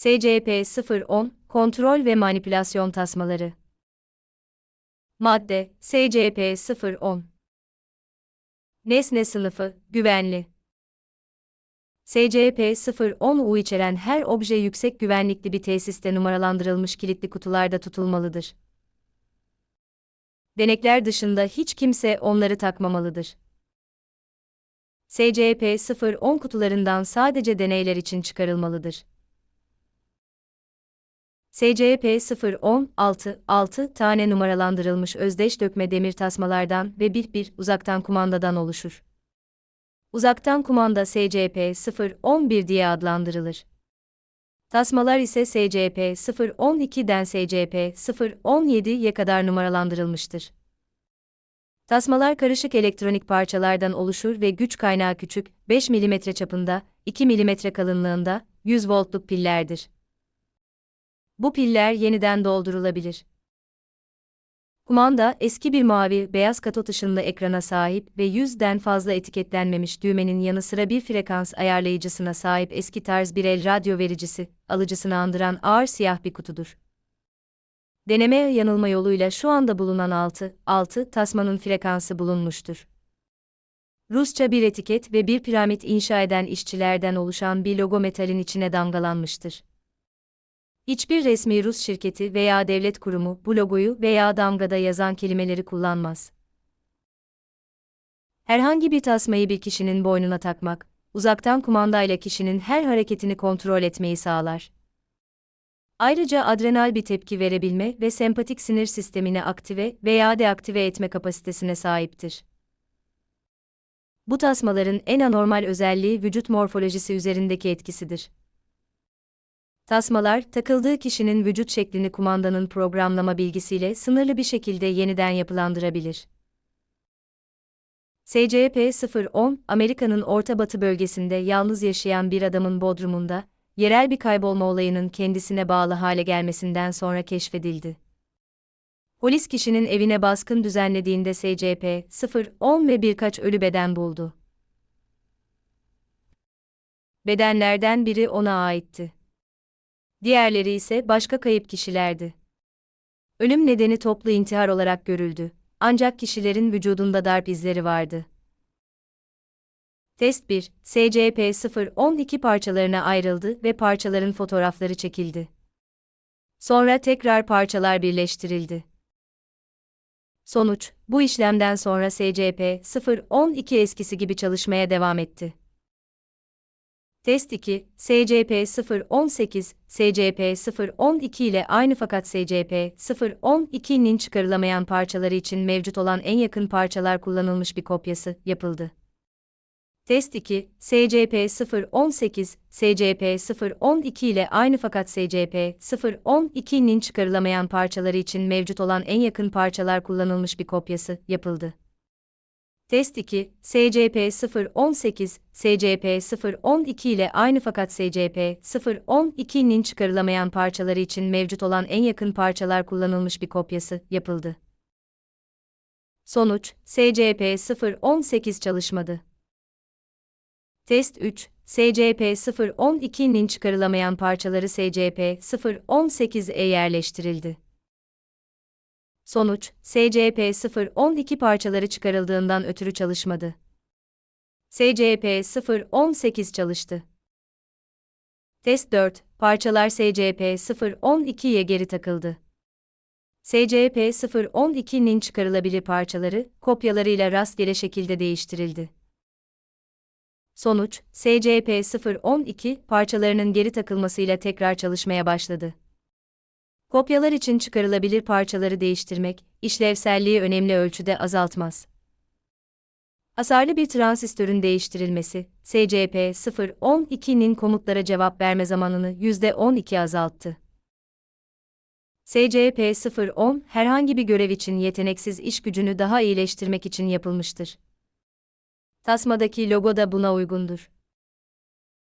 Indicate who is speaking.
Speaker 1: SCP-010 Kontrol ve Manipülasyon Tasmaları Madde SCP-010 Nesne sınıfı Güvenli SCP-010U içeren her obje yüksek güvenlikli bir tesiste numaralandırılmış kilitli kutularda tutulmalıdır. Denekler dışında hiç kimse onları takmamalıdır. SCP-010 kutularından sadece deneyler için çıkarılmalıdır. SCP-010-6, 6 tane numaralandırılmış özdeş dökme demir tasmalardan ve bir bir uzaktan kumandadan oluşur. Uzaktan kumanda SCP-011 diye adlandırılır. Tasmalar ise SCP-012'den SCP-017'ye kadar numaralandırılmıştır. Tasmalar karışık elektronik parçalardan oluşur ve güç kaynağı küçük, 5 mm çapında, 2 mm kalınlığında, 100 voltluk pillerdir. Bu piller yeniden doldurulabilir. Kumanda, eski bir mavi, beyaz katot ışınlı ekrana sahip ve yüzden fazla etiketlenmemiş düğmenin yanı sıra bir frekans ayarlayıcısına sahip eski tarz bir el radyo vericisi, alıcısını andıran ağır siyah bir kutudur. Deneme yanılma yoluyla şu anda bulunan 6, 6 tasmanın frekansı bulunmuştur. Rusça bir etiket ve bir piramit inşa eden işçilerden oluşan bir logo metalin içine damgalanmıştır. Hiçbir resmi Rus şirketi veya devlet kurumu bu logoyu veya damgada yazan kelimeleri kullanmaz. Herhangi bir tasmayı bir kişinin boynuna takmak, uzaktan kumandayla kişinin her hareketini kontrol etmeyi sağlar. Ayrıca adrenal bir tepki verebilme ve sempatik sinir sistemini aktive veya deaktive etme kapasitesine sahiptir. Bu tasmaların en anormal özelliği vücut morfolojisi üzerindeki etkisidir. Tasmalar, takıldığı kişinin vücut şeklini kumandanın programlama bilgisiyle sınırlı bir şekilde yeniden yapılandırabilir. SCP-010, Amerika'nın Orta Batı bölgesinde yalnız yaşayan bir adamın bodrumunda, yerel bir kaybolma olayının kendisine bağlı hale gelmesinden sonra keşfedildi. Polis kişinin evine baskın düzenlediğinde SCP-010 ve birkaç ölü beden buldu. Bedenlerden biri ona aitti. Diğerleri ise başka kayıp kişilerdi. Ölüm nedeni toplu intihar olarak görüldü. Ancak kişilerin vücudunda darp izleri vardı. Test 1, SCP-012 parçalarına ayrıldı ve parçaların fotoğrafları çekildi. Sonra tekrar parçalar birleştirildi. Sonuç, bu işlemden sonra SCP-012 eskisi gibi çalışmaya devam etti. Test 2, SCP-018, SCP-012 ile aynı fakat SCP-012'nin çıkarılamayan parçaları için mevcut olan en yakın parçalar kullanılmış bir kopyası yapıldı. Test 2, SCP-018, SCP-012 ile aynı fakat SCP-012'nin çıkarılamayan parçaları için mevcut olan en yakın parçalar kullanılmış bir kopyası yapıldı. Test 2, SCP-018, SCP-012 ile aynı fakat SCP-012'nin çıkarılamayan parçaları için mevcut olan en yakın parçalar kullanılmış bir kopyası yapıldı. Sonuç, SCP-018 çalışmadı. Test 3, SCP-012'nin çıkarılamayan parçaları SCP-018'e yerleştirildi. Sonuç, SCP-012 parçaları çıkarıldığından ötürü çalışmadı. SCP-018 çalıştı. Test 4, parçalar SCP-012'ye geri takıldı. SCP-012'nin çıkarılabilir parçaları, kopyalarıyla rastgele şekilde değiştirildi. Sonuç, SCP-012 parçalarının geri takılmasıyla tekrar çalışmaya başladı. Kopyalar için çıkarılabilir parçaları değiştirmek, işlevselliği önemli ölçüde azaltmaz. Hasarlı bir transistörün değiştirilmesi, SCP-012'nin komutlara cevap verme zamanını %12 azalttı. SCP-010, herhangi bir görev için yeteneksiz iş gücünü daha iyileştirmek için yapılmıştır. Tasmadaki logo da buna uygundur.